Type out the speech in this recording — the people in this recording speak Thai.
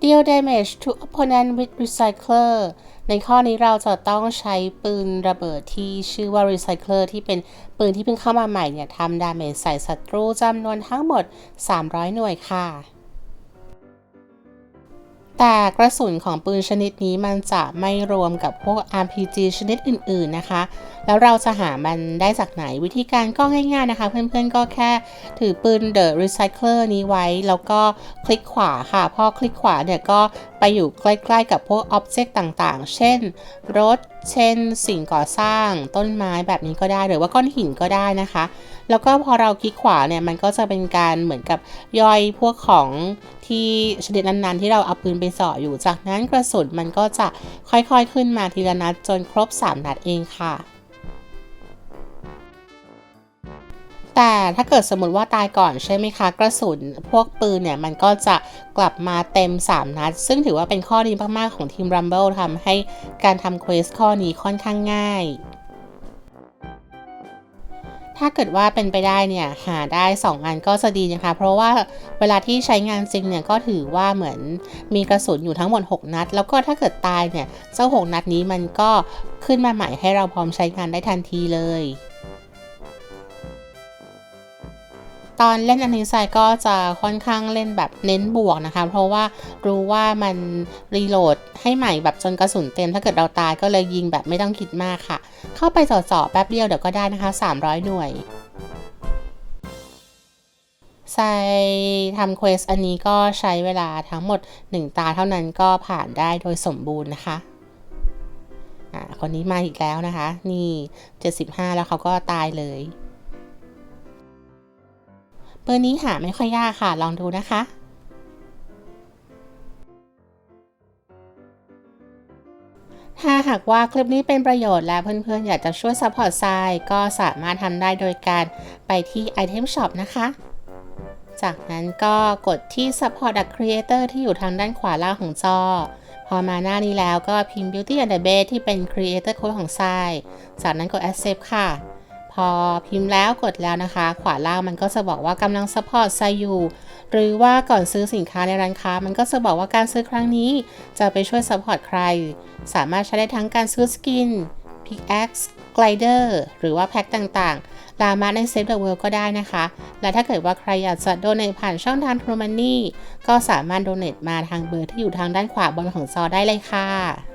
Deal damage to opponent with recycler ในข้อนี้เราจะต้องใช้ปืนระเบิดที่ชื่อว่า recycler ที่เป็นปืนที่เพิ่งเข้ามาใหม่เนี่ยทำดาเมจใส่ศัตรูจำนวนทั้งหมด 300 หน่วยค่ะ แต่กระสุนของปืนชนิดนี้มันจะไม่รวมกับพวก RPG ชนิดอื่นๆนะคะ แล้วเราจะหามันได้จากไหนวิธีการก็ง่ายๆนะคะ เพื่อนๆก็แค่ถือปืน The Recycler นี้ไว้ แล้วก็คลิกขวาค่ะ พอคลิกขวาเนี่ยก็ไปอยู่ใกล้ๆกับพวก Object ต่างๆ เช่น รถ เช่น สิ่งก่อสร้าง ต้นไม้แบบนี้ก็ได้ หรือว่าก้อนหินก็ได้นะคะ แล้วก็พอเราคลิกขวาเนี่ย มันก็จะเป็นการเหมือนกับย่อยพวกของที่ชนิดนั้นๆ ที่เราเอาปืนไปสาะอยู่ จากนั้นกระสุนมันก็จะค่อยๆขึ้นมาทีละนัดจนครบ 3 นัดเองค่ะ แต่ถ้าเกิดสมมติว่าตายก่อนใช่ไหมคะ กระสุนพวกปืนเนี่ยมันก็จะกลับมาเต็ม 3 นัด ซึ่งถือว่าเป็นข้อดีมากๆของทีม Rumble ทำให้การทำเควสข้อนี้ค่อนข้างง่ายถ้าเกิดว่าเป็นไปได้เนี่ย หาได้ 2 อันก็จะดีนะคะ เพราะว่าเวลาที่ใช้งานจริงเนี่ย ก็ถือว่าเหมือนมีกระสุนอยู่ทั้งหมด 6 นัด แล้วก็ถ้าเกิดตายเนี่ย เจ้า 6 นัดนี้มันก็ขึ้นมาใหม่ให้เราพร้อมใช้งานได้ทันทีเลย ตอนเล่นอันนี้ไซก็จะค่อนข้างเล่นแบบเน้นบวกนะคะ เพราะว่ารู้ว่ามันรีโหลดให้ใหม่แบบจนกระสุนเต็ม ถ้าเกิดเราตายก็เลยยิงแบบไม่ต้องคิดมากค่ะ เข้าไปจ่อๆแป๊บเดียวเดี๋ยวก็ได้นะคะ 300 หน่วยไซทำเควสอันนี้ก็ใช้เวลาทั้งหมด 1 ตาเท่านั้นก็ผ่านได้โดยสมบูรณ์นะคะอ่าคนนี้มาอีกแล้วนะคะ นี่ 75 แล้วเขาก็ตายเลย ปืนนี้หาไม่ค่อยยากค่ะ ลองดูนะคะ ถ้าหากว่าคลิปนี้เป็นประโยชน์และเพื่อนๆ อยากจะช่วยซัพพอร์ตไซก็สามารถทำได้โดยการไปที่ Item Shop นะคะ จากนั้นก็กดที่ Support a Creator ที่อยู่ทางด้านขวาล่างของจอ พอมาหน้านี้แล้วก็พิมพ์ Beauty and the Base ที่เป็น Creator Code ของไซจากนั้นกด Accept ค่ะ อพิมพ์แล้วกดแล้วนะคะ ขวาล่างมันก็จะบอกว่ากำลัง support ไซอยู่หรือว่าก่อนซื้อสินค้าในร้านค้า มันก็จะบอกว่าการซื้อครั้งนี้ จะไปช่วย support ใคร สามารถใช้ได้ทั้งการซื้อสกิน pickaxe glider หรือว่าแพ็คต่างๆ ลามาใน Save the World ก็ได้นะคะ และถ้าเกิดว่าใครอยากจะโดเนทผ่านช่องทาง True Money ก็สามารถโดเนทมาทางเบอร์ที่อยู่ทางด้านขวาบนของจอได้เลยค่ะ